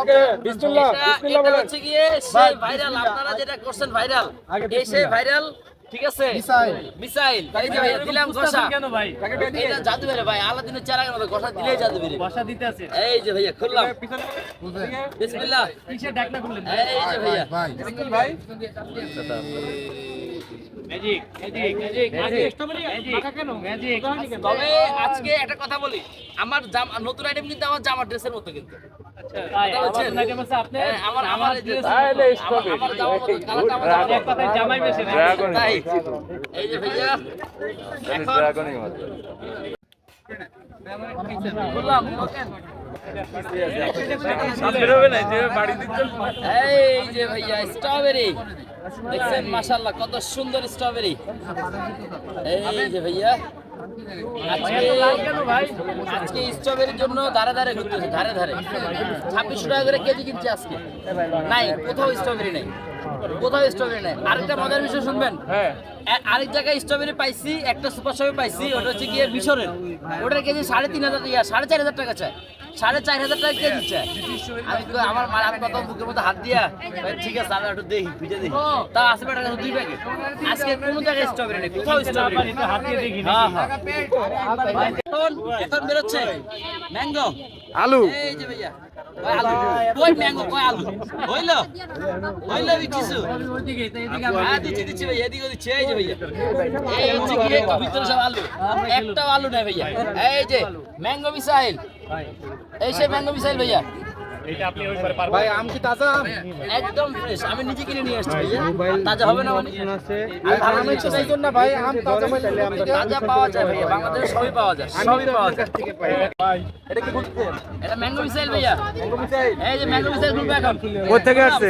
ওকে বিসমিল্লাহ বিসমিল্লাহ বলেন। হচ্ছে গিয়ে সেই ভাইরাল আপনারা যেটা করছেন ভাইরাল এই সেই ভাইরাল ঠিক আছে? মিসাইল। এই যে ভাইয়া দিলাম ঘষা। কেন ভাই? এটা জাদু বেরে ভাই আলাদিনের চারাগের মতো ঘষা দিলেই জাদু বেরে বাসা দিতে আছে। এই যে ভাইয়া খুললাম। বিসমিল্লাহ। কিসের ডাকনা করলেন এই যে ভাইয়া। ভাই magic magic magic magic magic তবে আজকে একটা কথা বলি। আমার জামা নতুন আইটেম কিন্তু আমার জামার ড্রেসের মতো কিন্তু। আছে আপনি হ্যাঁ, বললাম স্ট্রবেরি দেখছেন মাশাআল্লাহ কত সুন্দর স্ট্রবেরি এই যে ভাইয়া আজকে স্ট্রবেরির জন্য ধারে ধারে। ঘুরতেছে ধারে ধারে। ছাব্বিশশো টাকা করে কেজি কিনছে আজকে। নাই, কোথাও স্ট্রবেরি নেই। কোথাও স্ট্রবেরি নেই। আরেকটা মজার বিষয় শুনবেন? হ্যাঁ। আরেক জায়গায় স্ট্রবেরি পাইছি একটা সুপার শপে পাইছি ওটা হচ্ছে গিয়ে মিশরের। ওটার কেজি সাড়ে তিন হাজার টাকা সাড়ে চার হাজার টাকা চায় সাড়ে চার হাজার টাকা কেজি চায় আমি আমার মার আমি কত বুকের মধ্যে হাত দিয়া ঠিক আছে আমি একটু দেখি খুঁজে দেখি। তা আসবে টাকা দুই প্যাকেট আজকে কোনো জায়গায় স্ট্রবেরি নেই কোথাও স্ট্রবেরি হাত দিয়ে দেখি হ্যাঁ হ্যাঁ। এখন এখন বেরোচ্ছে। ম্যাঙ্গো। আলু। এই যে ভাইয়া। কই ম্যাঙ্গো কয় আলু? হইল হইল কিছু হ্যাঁ দিচ্ছি দিচ্ছি ভাইয়া এদিকে দিচ্ছি এই যে ভাইয়া। এই হচ্ছে কি ভিতরে সব আলু। একটাও আলু নাই ভাইয়া। এই যে ম্যাঙ্গো মিসাইল। এই সে ম্যাঙ্গো মিসাইল ভাইয়া। এটা আপনি ওই পারে পারবেন। ভাই আম কি তাজা? আম একদম ফ্রেশ আমি নিজে কিনে নিয়ে আসছি তাজা হবে না মানে? আর আমি তো সেই জন্য ভাই আম তাজা তাজা পাওয়া যায় ভাইয়া। বাংলাদেশে সবই পাওয়া যায় সবই পাওয়া যায়। ভাই। এটা কি এটা ম্যাঙ্গো মিসাইল ভাইয়া। এই যে ম্যাঙ্গো মিসাইল গ্রুপ এখন। কোথা থেকে আসছে?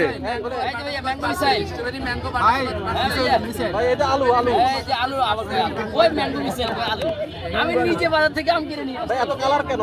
এই যে ভাইয়া ম্যাঙ্গো মিসাইল ভাই হ্যাঁ ভাইয়া ভাই এটা আলু আলু। এই যে আলু আবার? ওই ম্যাঙ্গো মিসাইল আলু। আমি নিজে বাজার থেকে আম কিনে নিয়ে আসছি। এত কালার কেন?